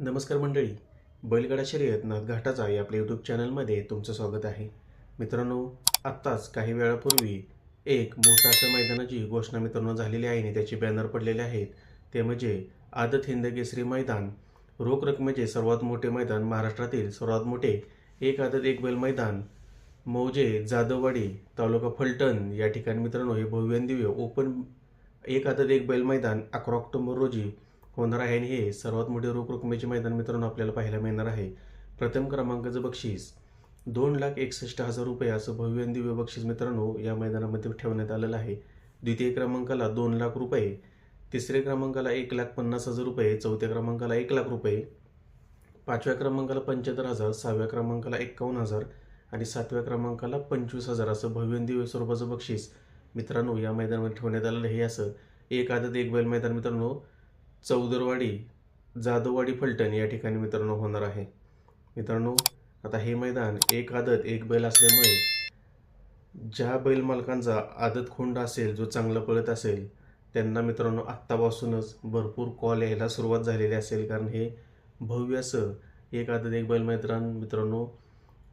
नमस्कार मंडळी. बैलगाडा शर्यत नाथघाटाचा या आपल्या यूट्यूब चॅनलमध्ये तुमचं स्वागत आहे. मित्रांनो आत्ताच काही वेळापूर्वी एक मोठं असं मैदानाची घोषणा मित्रांनो झालेली आहे आणि त्याचे बॅनर पडलेले आहेत. ते म्हणजे आदत हिंद केसरी मैदान. रोख रकमेचे सर्वात मोठे मैदान महाराष्ट्रातील सर्वात मोठे एक आदत एक बैल मैदान. मौजे जाधववाडी तालुका फलटण या ठिकाणी मित्रांनो हे भव्यदिव्य ओपन एक आदत एक बैल मैदान अकरा ऑक्टोबर रोजी होणार आहे आणि हे सर्वात मोठे रोख रकमेचे मैदान मित्रांनो आपल्याला पाहायला मिळणार आहे. प्रथम क्रमांकाचं बक्षीस. दोन लाख एकसष्ट हजार रुपये असं भव्य आणि दिव्य बक्षीस मित्रांनो या मैदानामध्ये ठेवण्यात आलेलं आहे. द्वितीय क्रमांकाला दोन लाख रुपये. तिसऱ्या क्रमांकाला एक लाख पन्नास हजार रुपये. चौथ्या क्रमांकाला एक लाख रुपये. पाचव्या क्रमांकाला पंच्याहत्तर हजार. सहाव्या क्रमांकाला एक्कावन्न हजार आणि सातव्या क्रमांकाला पंचवीस हजार असं भव्य दिव्य स्वरूपाचं बक्षीस मित्रांनो या मैदानामध्ये ठेवण्यात आलेलं हे असं एक आदत एक बैल मैदान मित्रांनो चौदरवाडी जाधववाडी फलटण या ठिकाणी मित्रांनो होणार आहे. मित्रांनो आता हे मैदान एक आदत एक बैल असल्यामुळे ज्या बैल मालकांचा आदत खोंड असेल जो चांगला पळत असेल त्यांना मित्रांनो आत्तापासूनच भरपूर कॉल यायला सुरुवात झालेली असेल. कारण हे भव्य असं एक आदत एक बैल मैदान मित्रांनो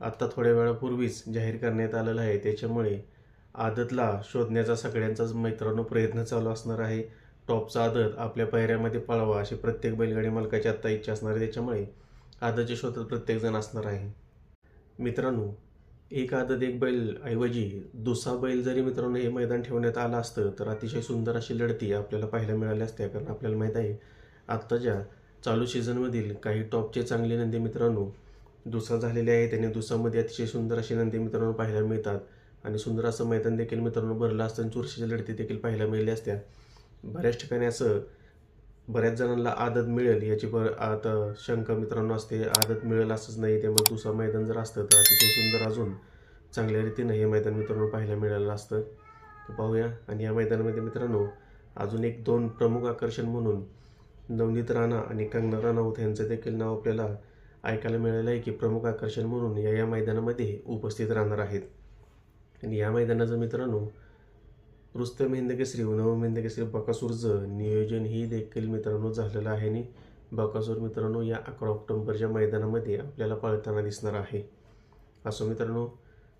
आत्ता थोड्या वेळापूर्वीच जाहीर करण्यात आलेलं आहे. त्याच्यामुळे आदतला शोधण्याचा सगळ्यांचाच मित्रांनो प्रयत्न चालू असणार आहे. टॉपचा आदत आपल्या पायऱ्यामध्ये पळावा अशी प्रत्येक बैलगाडी मालकाची आत्ता इच्छा असणार आहे. त्याच्यामुळे आदतच्या शोधात प्रत्येकजण असणार आहे. मित्रांनो एक आदत एक बैल ऐवजी दुसरा बैल जरी मित्रांनो हे मैदान ठेवण्यात आलं असतं तर अतिशय सुंदर अशी लढती आपल्याला पाहायला मिळाल्या असत्या कारण आपल्याला माहीत आहे आत्ताच्या चालू सीझनमधील काही टॉपचे चांगले नंदी मित्रांनो दुसरा झालेले आहेत त्याने दुसामध्ये अतिशय सुंदर अशी नंदी मित्रांनो पाहायला मिळतात. आणि सुंदर असं मैदान देखील मित्रांनो भरलं असतं आणि चुरशीच्या लढती देखील पाहायला मिळाल्या असत्या. बऱ्याच ठिकाणी असं बऱ्याच जणांना आदत मिळेल. याची पर आता शंका मित्रांनो असते. आदत मिळेल असंच नाही. त्यामुळे दुसरं मैदान जर असतं तर अतिशय सुंदर अजून चांगल्या रीतीनं हे मैदान मित्रांनो पाहायला मिळालं असतं. तर पाहूया. आणि या मैदानामध्ये मित्रांनो अजून एक दोन प्रमुख आकर्षण म्हणून नवनीत राणा आणि कंगना राणावत यांचं देखील नाव आपल्याला ऐकायला मिळालं आहे की प्रमुख आकर्षण म्हणून या या मैदानामध्ये उपस्थित राहणार आहेत. आणि या मैदानाचं मित्रांनो रुस्तम हिंदकेसरी व नवम हिंद बकासूरचं नियोजन ही देखील मित्रांनो झालेलं आहे आणि बकासूर मित्रांनो या अकरा ऑक्टोबरच्या मैदानामध्ये आपल्याला पळताना दिसणार आहे. असं मित्रांनो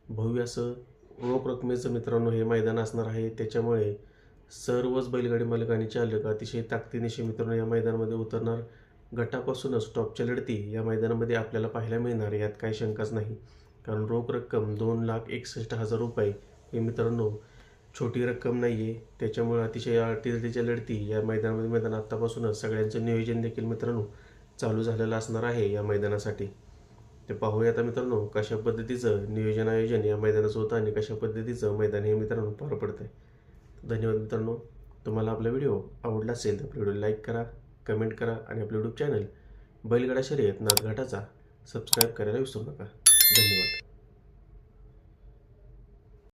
भव्य असं रोख रकमेचं मित्रांनो हे मैदान असणार आहे. त्याच्यामुळे सर्वच बैलगाडी मालक आणि चालक अतिशय ताकदीनिशी मित्रांनो या मैदानामध्ये उतरणार. गटापासूनच टॉपच्या लढती या मैदानामध्ये आपल्याला पाहायला मिळणार यात काही शंकाच नाही. कारण रोख रक्कम दोन लाख एकसष्ट हजार रुपये हे मित्रांनो छोटी रक्कम नाही आहे त्याच्यामुळे अतिशय अटीतटीच्या लढती या मैदानामध्ये मैदान आत्तापासूनच सगळ्यांचं नियोजन देखील मित्रांनो चालू झालेलं असणार आहे या मैदानासाठी. ते पाहूया आता मित्रांनो कशा पद्धतीचं नियोजन आयोजन या मैदानाचं होतं आणि कशा पद्धतीचं मैदान हे मित्रांनो पार पडतं आहे धन्यवाद मित्रांनो. तुम्हाला आपला व्हिडिओ आवडला असेल तर व्हिडिओ लाईक करा कमेंट करा आणि आपलं यूट्यूब चॅनल बैलगाडा शर्यत नाथघाटाचा सबस्क्राईब करायला विसरू नका. धन्यवाद.